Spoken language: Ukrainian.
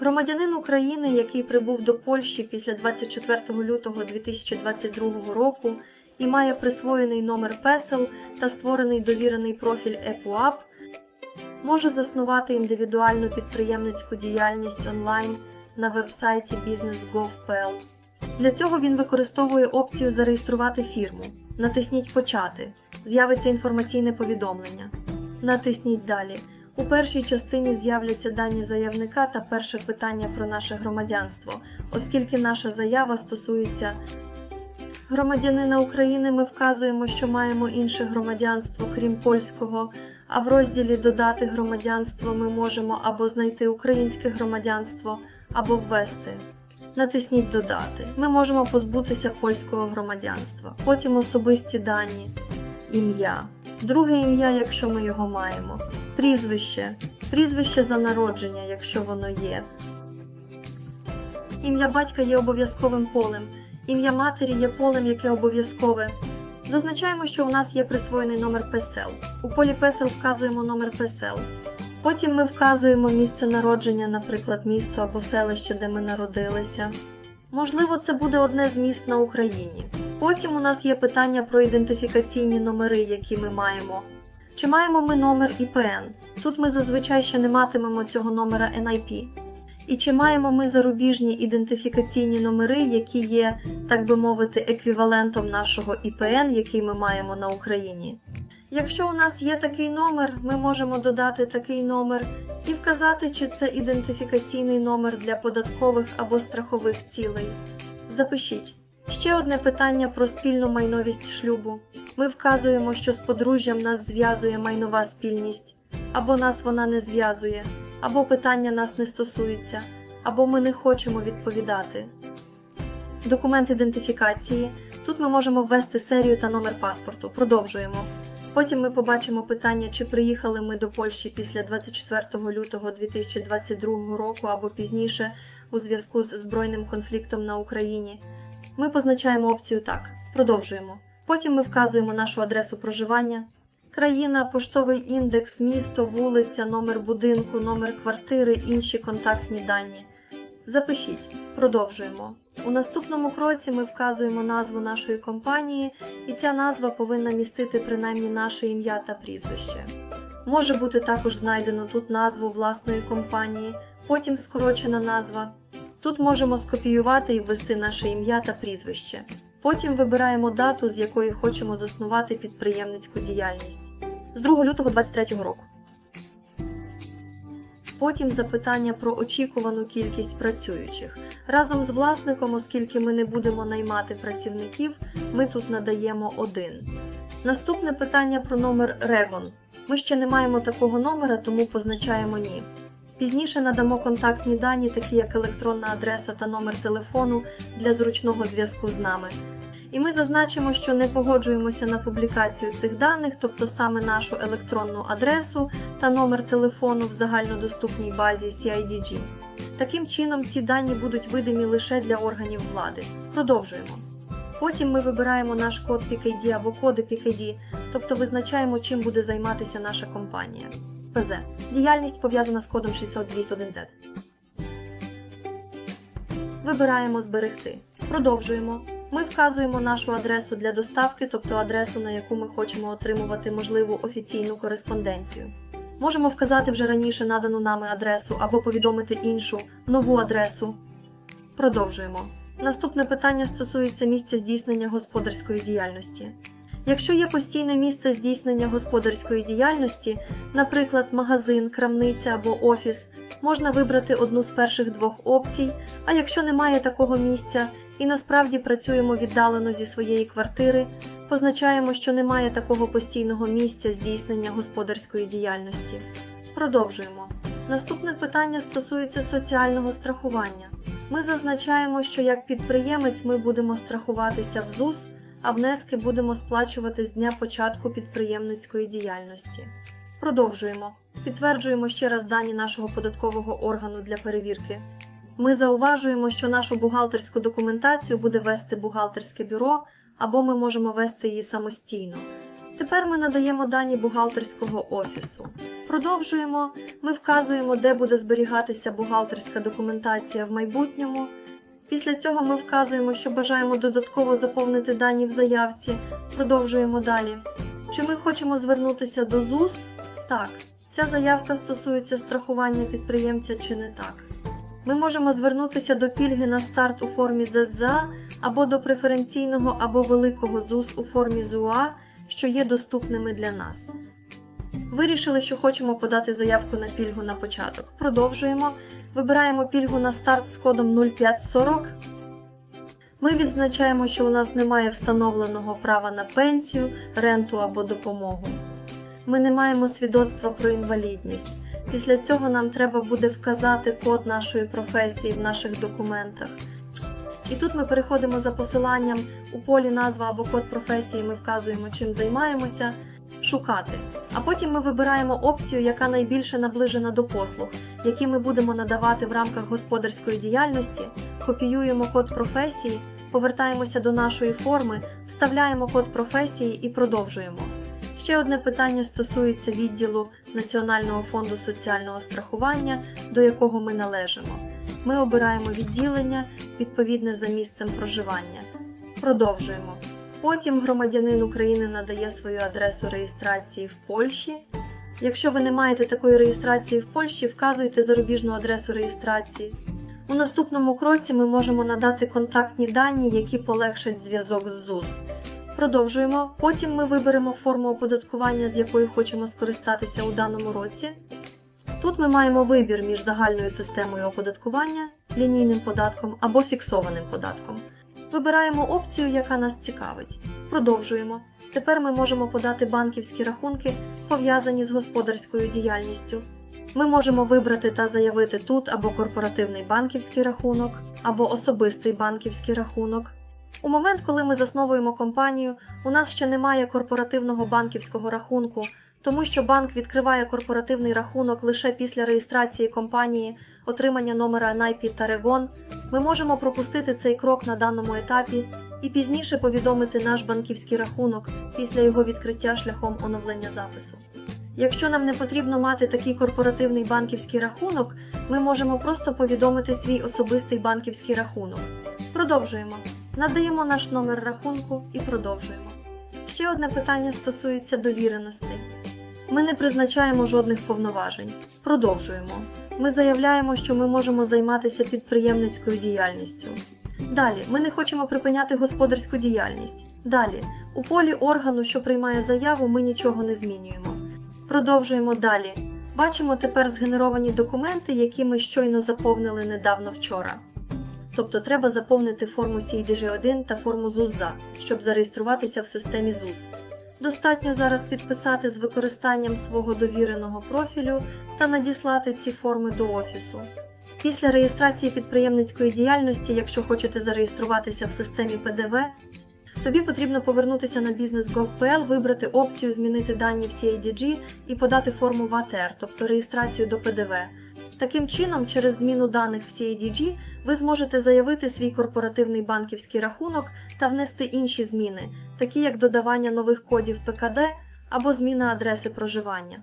Громадянин України, який прибув до Польщі після 24 лютого 2022 року і має присвоєний номер ПЕСЕЛ та створений довірений профіль ЕПУАП, може заснувати індивідуальну підприємницьку діяльність онлайн на вебсайті business.gov.pl. Для цього він використовує опцію Зареєструвати фірму. Натисніть Почати. З'явиться інформаційне повідомлення. Натисніть Далі. У першій частині з'являться дані заявника та перше питання про наше громадянство, оскільки наша заява стосується громадянина України, ми вказуємо, що маємо інше громадянство, крім польського. А в розділі Додати громадянство ми можемо або знайти українське громадянство, або ввести. Натисніть Додати. Ми можемо позбутися польського громадянства. Потім особисті дані, ім'я. Друге ім'я, якщо ми його маємо. Прізвище. Прізвище за народження, якщо воно є. Ім'я батька є обов'язковим полем. Ім'я матері є полем, яке обов'язкове. Зазначаємо, що у нас є присвоєний номер ПЕСЕЛ. У полі ПЕСЕЛ вказуємо номер ПЕСЕЛ. Потім ми вказуємо місце народження, наприклад, місто або селище, де ми народилися. Можливо, це буде одне з міст на Україні. Потім у нас є питання про ідентифікаційні номери, які ми маємо. Чи маємо ми номер ІПН? Тут ми зазвичай ще не матимемо цього номера NIP. І чи маємо ми зарубіжні ідентифікаційні номери, які є, так би мовити, еквівалентом нашого ІПН, який ми маємо на Україні? Якщо у нас є такий номер, ми можемо додати такий номер і вказати, чи це ідентифікаційний номер для податкових або страхових цілей. Запишіть. Ще одне питання про спільну майновість шлюбу. Ми вказуємо, що з подружжям нас зв'язує майнова спільність, або нас вона не зв'язує, або питання нас не стосується, або ми не хочемо відповідати. Документ ідентифікації. Тут ми можемо ввести серію та номер паспорту. Продовжуємо. Потім ми побачимо питання, чи приїхали ми до Польщі після 24 лютого 2022 року або пізніше у зв'язку з збройним конфліктом на Україні. Ми позначаємо опцію так. Продовжуємо. Потім ми вказуємо нашу адресу проживання, країна, поштовий індекс, місто, вулиця, номер будинку, номер квартири, інші контактні дані. Запишіть. Продовжуємо. У наступному кроці ми вказуємо назву нашої компанії, і ця назва повинна містити принаймні наше ім'я та прізвище. Може бути також знайдено тут назву власної компанії, потім скорочена назва. Тут можемо скопіювати і ввести наше ім'я та прізвище. Потім вибираємо дату, з якої хочемо заснувати підприємницьку діяльність з 2 лютого 2023 року. Потім запитання про очікувану кількість працюючих. Разом з власником, оскільки ми не будемо наймати працівників, ми тут надаємо один. Наступне питання про номер Регон. Ми ще не маємо такого номера, тому позначаємо ні. Пізніше надамо контактні дані, такі як електронна адреса та номер телефону для зручного зв'язку з нами. І ми зазначимо, що не погоджуємося на публікацію цих даних, тобто саме нашу електронну адресу та номер телефону в загальнодоступній базі CIDG. Таким чином, ці дані будуть видимі лише для органів влади. Продовжуємо. Потім ми вибираємо наш код PKD або коди PKD, тобто визначаємо, чим буде займатися наша компанія. ПЗ. Діяльність пов'язана з кодом 621Z. Вибираємо Зберегти. Продовжуємо. Ми вказуємо нашу адресу для доставки, тобто адресу, на яку ми хочемо отримувати можливу офіційну кореспонденцію. Можемо вказати вже раніше надану нами адресу або повідомити іншу нову адресу. Продовжуємо. Наступне питання стосується місця здійснення господарської діяльності. Якщо є постійне місце здійснення господарської діяльності, наприклад, магазин, крамниця або офіс, можна вибрати одну з перших двох опцій, а якщо немає такого місця і насправді працюємо віддалено зі своєї квартири, позначаємо, що немає такого постійного місця здійснення господарської діяльності. Продовжуємо. Наступне питання стосується соціального страхування. Ми зазначаємо, що як підприємець ми будемо страхуватися в ЗУС, а внески будемо сплачувати з дня початку підприємницької діяльності. Продовжуємо. Підтверджуємо ще раз дані нашого податкового органу для перевірки. Ми зауважуємо, що нашу бухгалтерську документацію буде вести бухгалтерське бюро, або ми можемо вести її самостійно. Тепер ми надаємо дані бухгалтерського офісу. Продовжуємо. Ми вказуємо, де буде зберігатися бухгалтерська документація в майбутньому. Після цього ми вказуємо, що бажаємо додатково заповнити дані в заявці. Продовжуємо далі. Чи ми хочемо звернутися до ЗУС? Так. Ця заявка стосується страхування підприємця чи не так. Ми можемо звернутися до пільги на старт у формі ЗЗА або до преференційного або великого ЗУС у формі ЗУА, що є доступними для нас. Вирішили, що хочемо подати заявку на пільгу на початок. Продовжуємо. Вибираємо пільгу на старт з кодом 0540. Ми відзначаємо, що у нас немає встановленого права на пенсію, ренту або допомогу. Ми не маємо свідоцтва про інвалідність. Після цього нам треба буде вказати код нашої професії в наших документах. І тут ми переходимо за посиланням у полі назва або код професії. Ми вказуємо, чим займаємося, шукати. А потім ми вибираємо опцію, яка найбільше наближена до послуг, які ми будемо надавати в рамках господарської діяльності. Копіюємо код професії, повертаємося до нашої форми, вставляємо код професії і продовжуємо. Ще одне питання стосується відділу Національного фонду соціального страхування, до якого ми належимо. Ми обираємо відділення відповідне за місцем проживання. Продовжуємо. Потім громадянин України надає свою адресу реєстрації в Польщі. Якщо ви не маєте такої реєстрації в Польщі, вказуйте зарубіжну адресу реєстрації. У наступному кроці ми можемо надати контактні дані, які полегшать зв'язок з ЗУС. Продовжуємо. Потім ми виберемо форму оподаткування, з якою хочемо скористатися у даному році. Тут ми маємо вибір між загальною системою оподаткування, лінійним податком або фіксованим податком. Вибираємо опцію, яка нас цікавить. Продовжуємо. Тепер ми можемо подати банківські рахунки, пов'язані з господарською діяльністю. Ми можемо вибрати та заявити тут або корпоративний банківський рахунок, або особистий банківський рахунок. У момент, коли ми засновуємо компанію, у нас ще немає корпоративного банківського рахунку, тому що банк відкриває корпоративний рахунок лише після реєстрації компанії, отримання номера NIPI та REGON. Ми можемо пропустити цей крок на даному етапі і пізніше повідомити наш банківський рахунок після його відкриття шляхом оновлення запису. Якщо нам не потрібно мати такий корпоративний банківський рахунок, ми можемо просто повідомити свій особистий банківський рахунок. Продовжуємо. Надаємо наш номер рахунку і продовжуємо. Ще одне питання стосується довіреностей. Ми не призначаємо жодних повноважень. Продовжуємо. Ми заявляємо, що ми можемо займатися підприємницькою діяльністю. Далі, ми не хочемо припиняти господарську діяльність. Далі, у полі органу, що приймає заяву, ми нічого не змінюємо. Продовжуємо далі. Бачимо тепер згенеровані документи, які ми щойно заповнили недавно вчора. Тобто треба заповнити форму CIDG1 та форму ЗУЗа, щоб зареєструватися в системі ЗУЗ. Достатньо зараз підписати з використанням свого довіреного профілю та надіслати ці форми до офісу. Після реєстрації підприємницької діяльності, якщо хочете зареєструватися в системі ПДВ, тобі потрібно повернутися на Business.gov.pl, вибрати опцію Змінити дані в CIDG і подати форму в АТР, тобто реєстрацію до ПДВ. Таким чином, через зміну даних в CIDG ви зможете заявити свій корпоративний банківський рахунок та внести інші зміни, такі як додавання нових кодів ПКД або зміна адреси проживання.